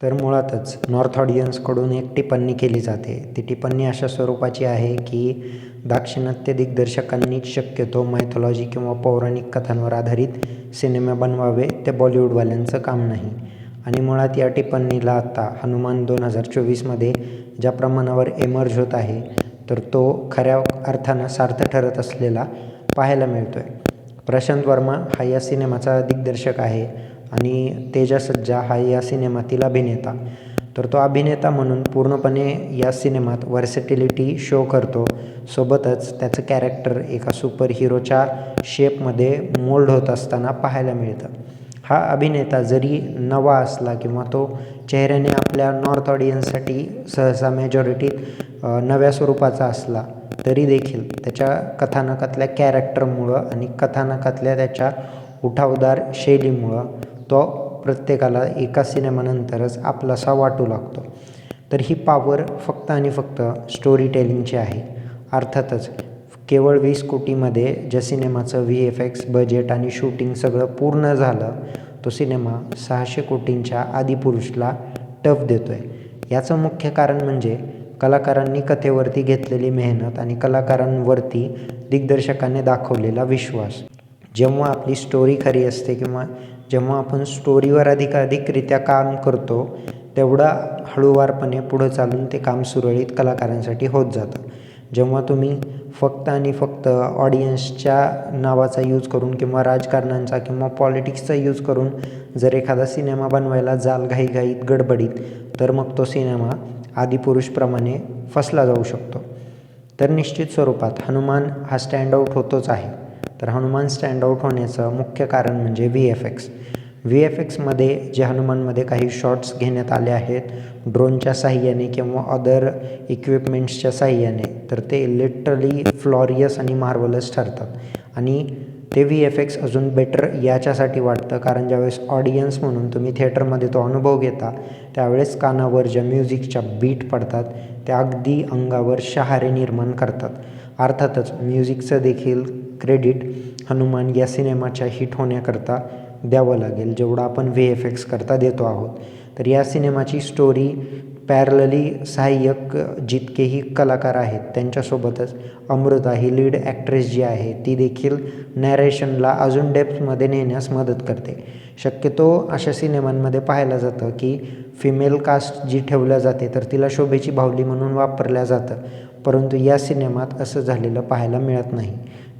तर मुळातच नॉर्थ ऑडियन्सकडून एक टिप्पणी केली जाते. ती टिप्पणी अशा स्वरूपाची आहे की दाक्षिणात्य दिग्दर्शकांनी शक्यतो मायथॉलॉजी किंवा पौराणिक कथांवर आधारित सिनेमे बनवावे ते बॉलिवूडवाल्यांचं काम नाही. आणि मुळात या टिप्पणीला आत्ता हनुमान दोन हजार चोवीसमध्ये ज्या प्रमाणावर एमर्ज होत आहे तर तो खऱ्या अर्थानं सार्थ ठरत असलेला पाहायला मिळतो आहे प्रशांत वर्मा हा या सिनेमाचा दिग्दर्शक आहे. आणि तेजा सज्जा हा या सिनेमातील अभिनेता. तर तो अभिनेता म्हणून पूर्णपणे या सिनेमात वर्सेटिलिटी शो करतो. सोबतच त्याचं कॅरेक्टर एका सुपर हिरोच्या शेपमध्ये मोल्ड होत असताना पाहायला मिळतं. हा अभिनेता जरी नवा असला किंवा तो चेहऱ्याने आपल्या नॉर्थ ऑडियन्ससाठी सहसा मेजॉरिटीत नव्या स्वरूपाचा असला तरी देखील त्याच्या कथानकातल्या कॅरेक्टरमुळं आणि कथानकातल्या त्याच्या उठावदार शैलीमुळं तो प्रत्येकाला एका सिनेमानंतरच आपलासा वाटू लागतो. तर ही पावर फक्त आणि फक्त स्टोरी टेलिंगची आहे. अर्थातच केवळ वीस कोटीमध्ये ज्या सिनेमाचं व्ही एफ एक्स बजेट आणि शूटिंग सगळं पूर्ण झालं तो सिनेमा सहाशे कोटींच्या आदिपुरुषला टफ देतो आहे याचं मुख्य कारण म्हणजे कलाकारांनी कथेवरती घेतलेली मेहनत आणि कलाकारांवरती दिग्दर्शकाने दाखवलेला विश्वास. जेव्हा आपली स्टोरी खरी असते किंवा जेव्हा आपण स्टोरीवर अधिकाधिकरित्या काम करतो तेवढा हळूवारपणे पुढं चालून ते काम सुरळीत कलाकारांसाठी होत जातं. जेव्हा तुम्ही फक्त आणि फक्त ऑडियन्सच्या नावाचा यूज करून किंवा राजकारणांचा किंवा पॉलिटिक्सचा यूज करून जर एखादा सिनेमा बनवायला जाल घाईघाईत गडबडीत तर मग तो सिनेमा आदिपुरुषप्रमाणे फसला जाऊ शकतो. तर निश्चित स्वरूपात हनुमान हा स्टँड आऊट होतोच आहे. तर हनुमान स्टँड आऊट होण्याचं मुख्य कारण म्हणजे V F X V F एक्समध्ये जे हनुमानमध्ये काही शॉट्स घेण्यात आले आहेत ड्रोनच्या साह्याने किंवा अदर इक्विपमेंट्सच्या साह्याने तर ते लिटरली फ्लॉरियस आणि मार्वलस ठरतात. आणि ते व्ही एफ एक्स अजून बेटर याच्यासाठी वाटतं कारण ज्यावेळेस ऑडियन्स म्हणून तुम्ही थिएटरमध्ये तो अनुभव घेता त्यावेळेस कानावर ज्या म्युझिकच्या बीट पडतात त्या अगदी अंगावर शहारे निर्माण करतात. अर्थातच म्युझिकचं देखील क्रेडिट हनुमान या सिनेमाच्या हिट होण्याकरता द्यावं लागेल. जेवढं आपण व्ही एफ एक्स करता देतो आहोत. तर या सिनेमाची स्टोरी पॅरलली सहाय्यक जितकेही कलाकार आहेत त्यांच्यासोबतच अमृता ही लीड ॲक्ट्रेस जी आहे ती देखील नॅरेशनला अजून डेप्थमध्ये नेण्यास मदत करते. शक्यतो अशा सिनेमांमध्ये पाहायला जातं की फिमेल कास्ट जी ठेवल्या जाते तर तिला शोभेची बाहुली म्हणून वापरल्या जातं. परंतु या सिनेमात असं झालेलं पाहायला मिळत नाही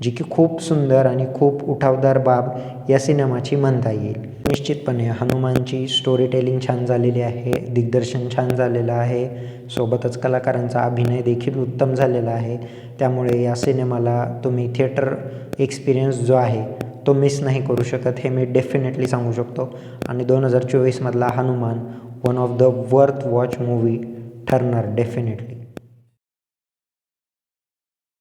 जी की खूप सुंदर आणि खूप उठावदार बाब या सिनेमाची म्हणता येईल. निश्चितपणे हनुमानची स्टोरी टेलिंग छान झालेली आहे दिग्दर्शन छान झालेलं आहे सोबतच कलाकारांचा अभिनय देखील उत्तम झालेला आहे. त्यामुळे या सिनेमाला तुम्ही थिएटर एक्सपिरियन्स जो आहे तो मिस नाही करू शकत हे मी डेफिनेटली सांगू शकतो. आणि दोन हजार चोवीसमधला Hanuman one of the worth watch movie ठरणार डेफिनेटली